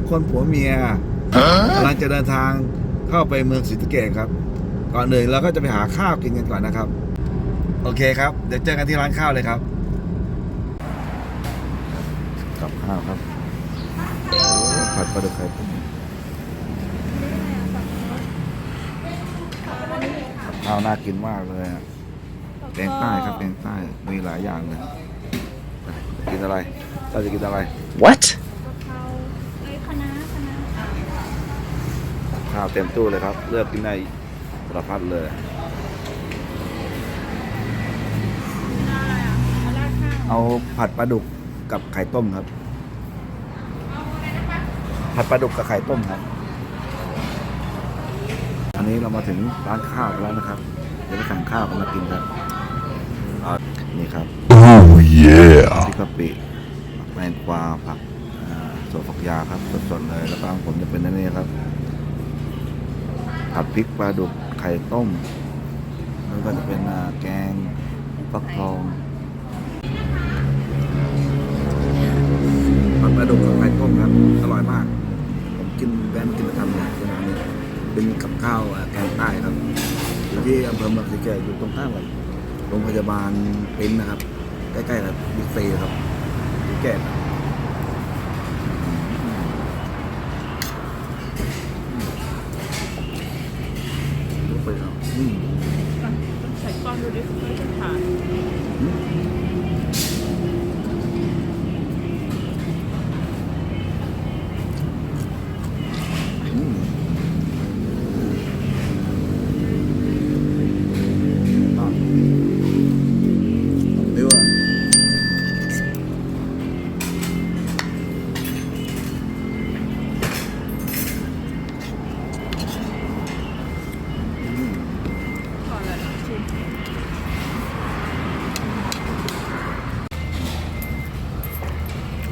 องคนผัวเมียกำลังจะเดินทางเข้าไปเมืองศรีสะเกษครับ ก่อนอื่นเราก็จะไปหาข้าวกินกันก่อนนะครับ โอเคครับ เดี๋ยวเจอกันที่ร้านข้าวเลยครับกับข้าวครับโอ้ผัดปลาดุกไข่ต้มกับข้าวน่ากินมากเลยอะแกงใต้ครับแกงใต้มีหลายอย่างเลยกินอะไรเราจะกินอะไร What? ข้าวเต็มตู้เลยครับ เลือกกินได้สารพัดเลยอะไรอะเอาราดข้าวเอาผัดปลาดุกกับไข่ต้มครับ ผัดปลาดุกกับไข่ต้มครับ อันนี้เรามาถึงร้านข้าวกันแล้วนะครับ เดี๋ยวไปสั่งข้าวกันมากินครับเอานี่ครับ Oh yeah. พริกกะปิแมงกวาผักอ่าสวนฝักยาวครับสดๆเลยแล้วก็ของผมจะเป็นอันนี้ครับ ผัดพริกปลาดุกไข่ต้ม แล้วก็จะเป็นแกงฟักทองผัดปลาดุกกับไข่ต้มครับอร่อยมาก ผมกินแบนกินประจำเลยที่ร้านนี้เป็นกับข้าวแกงใต้ครับอยู่ที่อำเภอเมืองศรีสะเกษอยู่ตรงข้ามกับโรงพยาบาลเปิ้นนะครับ ใกล้ๆกับบิ๊กซีครับศรีสะเกษย ใส่ก้อนดูดิไม่จะขาน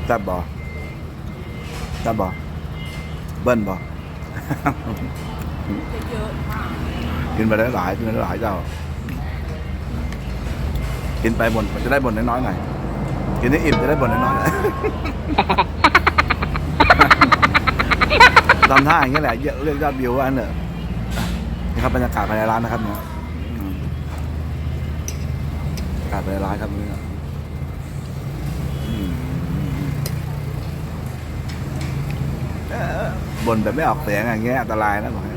แซ่บบ่แซ่บบ่เบิ้ลบ่เยอกินไปได้หลายกินไปได้หลายเจ้า กินไปบ่นจะได้บ่นน้อยๆหน่อยกินให้อิ่มจะได้บ่นน้อยๆหน่อยทำท่าอย่างนี้แหละเยอะเรียกยอดวิวว่าอันเนอะนี่ครับบรรยากาศภายในร้านนะครับเนี่ยอืมบรรยากาศภายในร้านครับเนี่ยอืมเอ่อ บ่นแบบไม่ออกเสียงอย่างเงี้ยอันตรายนะบอกให้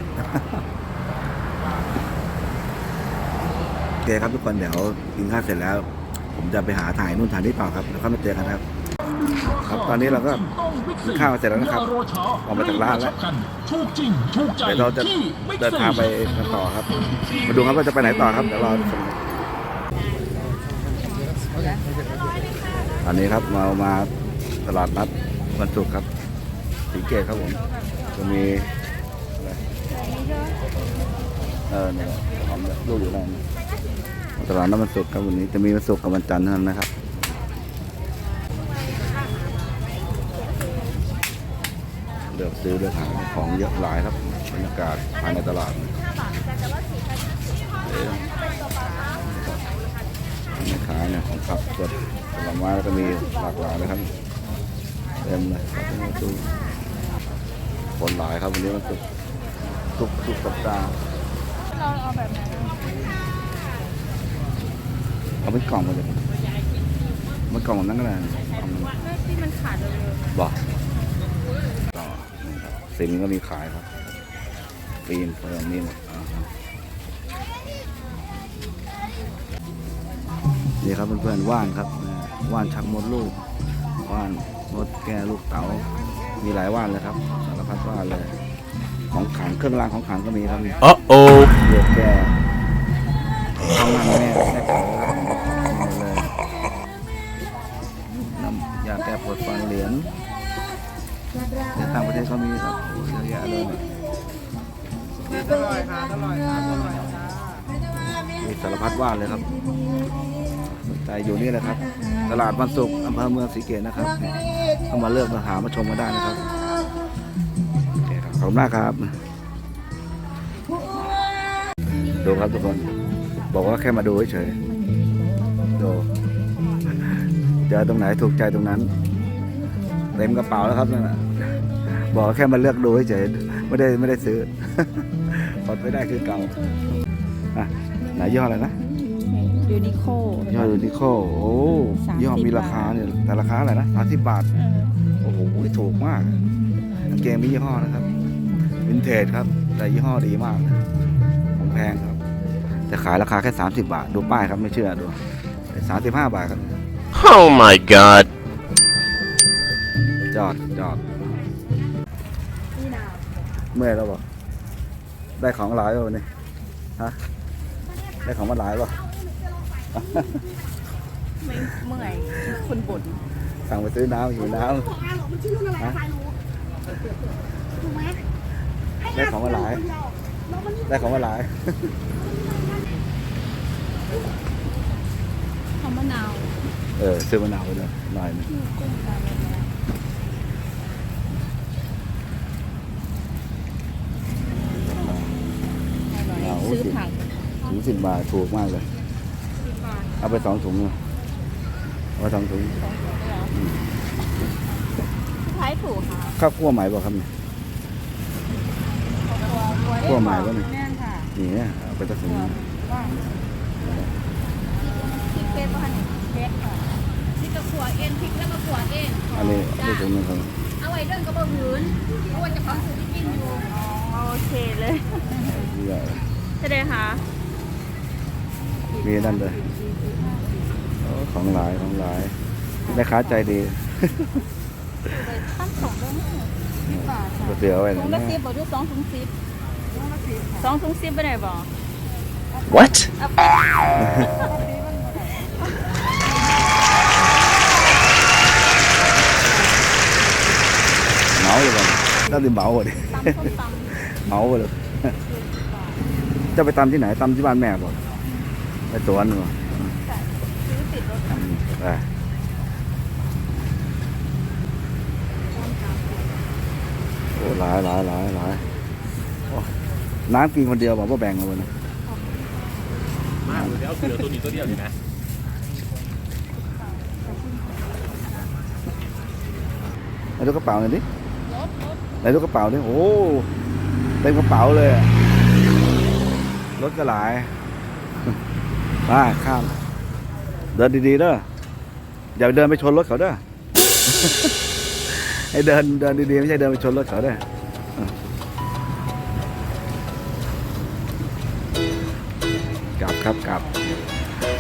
โอเคครับทุกคนเดี๋ยวกินข้าวเสร็จแล้ว ผมจะไปหาถ่ายนู่นถ่ายนี่ต่อครับแล้วค่อยมาเจอกันครับ ครับตอนนี้เราก็กินข้าวเสร็จแล้วนะครับออกมาจากร้านแล้วถูกจริงถูกใจเดี๋ยวเราจะที่เดินทางไปกันต่อครับ มาดูครับว่าจะไปไหนต่อครับเดี๋ยวรอชมตอนนี้ครับเรามาตลาดนัดวันศุกร์ครับสีเกตครับผม จะมีอะไรเออเนี่ยของลูกอยู่นั่นตลาดนัดวันศุกครับวันนี้จะมีวันศุกกับวันจันทร์เท่านั้นนะครับเลือกซื้อเลือกหาของเยอะหลายครับบรรยากาศภายในตลาดเอ๊ะแม่ค้าเนี่ยของผักสดผลไม้แล้วก็มีหลากหลายนะครับเต็มเลยตู้ คนหลายครับวันนี้มันสุกทุกทุกสัปดาห์เราเอาแบบไหนอะเอาเป็นกล่องมาเลยมันกล่องแบบนั้นก็ได้กล่องหนึ่งไม่ที่มันขาดเร็วบอกต่อนี่ครับซิมก็มีขายครับฟิล์มเออมีหมดอ่าฮะนี่ครับเพื่อนๆว่านครับนะว่านชักมดลูกว่านมดแก้ลูกเต๋า มีหลายว่านเลยครับสารพัดว่านเลย ของขลังเครื่องรางของขลังก็มีครับมี Uh oh. เลือกแก้ข้างล่างแม่แม่จ๋าครับมีหมดเลยน้ำยาแก้ปวดฟันเหรียญในต่างประเทศก็มีครับโอ้เยอะแยะเลยมีสารพัดว่านเลยครับ ใจอยู่นี่แหละครับ ตลาดวันศุกร์อำเภอเมืองศรีเกตนะครับเข้ามาเลือกมาหามาชมมาได้นะครับโอเคครับขอบคุณมากครับ ดูครับทุกคน บอกว่าแค่มาดูเฉยๆดูเจอตรงไหนถูกใจตรงนั้นไปต็มกระเป๋าแล้วครับนั่นน่ะบอกแค่มาเลือกดูเฉยๆไม่ได้ไม่ได้ซื้อกดไม่ได้คือเก่าอะไหนย่ออะไรนะ ยูนิโคยี่ห้อยูนิโคโอ้สามสิบยี่ห้อมีราคาเนี่ยแต่ราคาอะไรนะสามสิบบาท โอ้โหถูกมากกางเกงมียี่ห้อนะครับวินเทจครับ แต่ยี่ห้อดีมากเลยของแพงครับ แต่ขายราคาแค่ 30 บาท ดูป้ายครับไม่เชื่อดูสามสิบห้าบาทครับ Oh my god. จอดจอดนี่นาเมื่อยแล้วบอกได้ของหลายแล้ววันนี้ฮะได้ของมาหลายแล้ว ไม่เมื่อยคนบ่นสั่งไปซื้อน้ำหิวน้ของอาหรอมันชื่อรุ่นอะไรฮะใครรู้ถูกไหมให้ได้ของมาหลายคนเดีวแล้วมันำได้ของมาหลายทำมะนาวเออซื้อมะนาวไปเลยหน่อยหนึงกุ้งกันเลยนะอร่อยซื้อผักถุงสิบบาทถูกมากเลยสิบบาท เอาไปสองถุงเลยเอาไปสองถุงสองถุงเลยเหรอท้ายถูกค่ะข้าวคั่วใหม่บ่ครับเนี่ยคั่วใหม่ปะเนี่ยแม่นค่ะนี่เนี่ยเอาไปสักถุงว่างพริกเป็ดป่ะคะเนี่ยเป็ดค่ะนี่ก็ขัวเองพริกแล้วก็ขัวเองอันนี้เอาไปถุงหนึงครับเอาไว้เรื่องกระเบื้องหืนเพราะว่าจะของสูตรที่กินอยู่อ๋อโอเคเลยนี่ก็ใช่ไหมคะมีนั่นเลยโอ้ ของหลายของหลายแม่ค้าใจดีตั้งสองเรื่องสิบบาทค่ะก๋วยเตี๋ยวไว้ถุนะงละสิบบอกด้วยสองถุงสิบสองถุงสิบไปไหนบอก What? เหมาเลยบ่น่าจะเหมาดิตำส้มตเหมาไปเลยจะไปตำที่ไหนตำที่บ้านแม่บ่ไปสวนบ่ำซื้อ ติดรถไปโอ้หลายหลายหลายหลายโอ้น้ำกินคนเดียวบอกว่าแบ่งเลยนะมากเลยเอาเสือตัวนี้ตัวเดียวอยู่นะไหนดูกระเป๋าหน่อยดิรถรถไหนดูกระเป๋าดิโอ้เต็มกระเป๋าเลยอะรถก็หลายมาข้าม เดินดีๆเด้ออย่าเดินไปชนรถเขาเด้อให้เดินเดินดีๆไม่ใช่เดินไปชนรถเขาเด้อกลับครับกลับ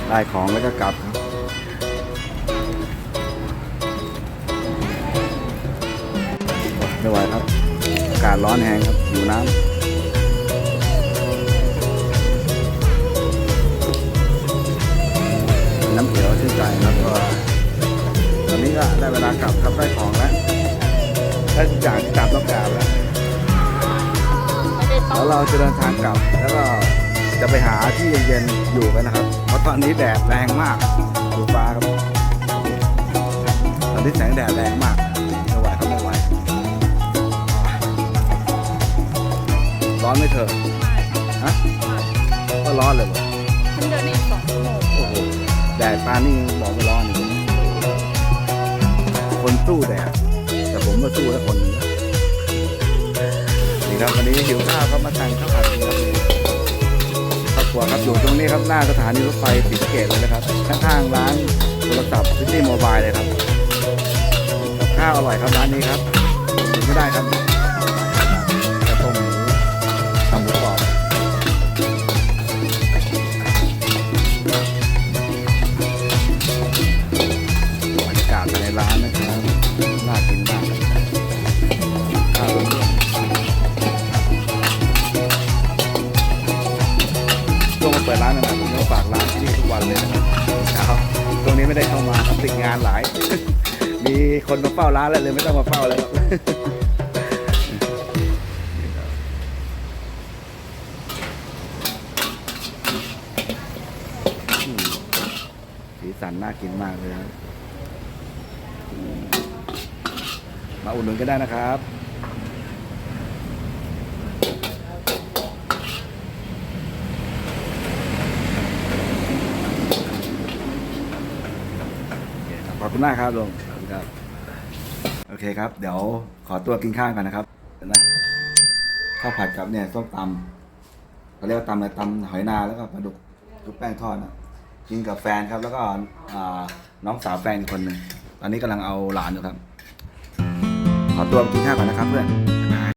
ได้ของแล้วก็กลับครับไม่ไหวครับ อากาศร้อนแหงครับอยู่น้ำ เขียวชื่นใจครับก็ตอนนี้ก็ได้เวลากลับครับได้ของแล้วได้ทุกอย่างที่กลับต้องกลับแล้วแล้วเราจะเดินทางกลับแล้วก็จะไปหาที่เย็นๆอยู่กันนะครับ เพราะตอนนี้แดดแรงมากดูฟ้าครับตอนนี้แสงแดดแรงมากไม่ไหวครับไม่ไหวร้อนไหม่เถอะฮะก็ร้อนเลยบ่ฉัน แดดปานนี่บอกไม่ร้อนี่คนสู้แดดแต่ผมก็สู้แล้วคนหนึงนี่ครับวันนี้หิวข้าวครับมาสั่งข้าวผัดครับครอบครัวครับอยู่ตรงนี้ครับหน้าสถานีรถไฟศรีสเกษเลยนะครับข้างๆร้านโทรศัพท์ซิตี้โมบายเลยครับกับข้าวอร่อยครับร้านนี้ครับกินไม่ได้ครับ ปิดร้านใหม่ผมก็ฝากร้านที่นี่ทุกวันเลยนะครับตรงนี้ไม่ได้เข้ามาครับติดงานหลาย มีคนมาเฝ้าร้านแล้วเลยไม่ต้องมาเฝ้าแล้วครับสีสันน่ากินมากเลยครับมมาอุดหนุนก็ได้นะครับ คุณมากครับลุงขอบคุณครับ โอเคครับ เดี๋ยวขอตัวกินข้าวกันนะครับเห็นไหมข้าวผัดกับเนี่ยส้มตำเขาเรียกว่าตำอะไรตำหอยนาแล้วก็ปลาดุกทุบแป้งทอดนะกินกับแฟนครับ แล้วก็อ่าน้องสาวแฟนอีกคนหนึ่งตอนนี้กำลังเอาหลานอยู่ครับ ขอตัวกินข้าวก่อนนะครับเพื่อน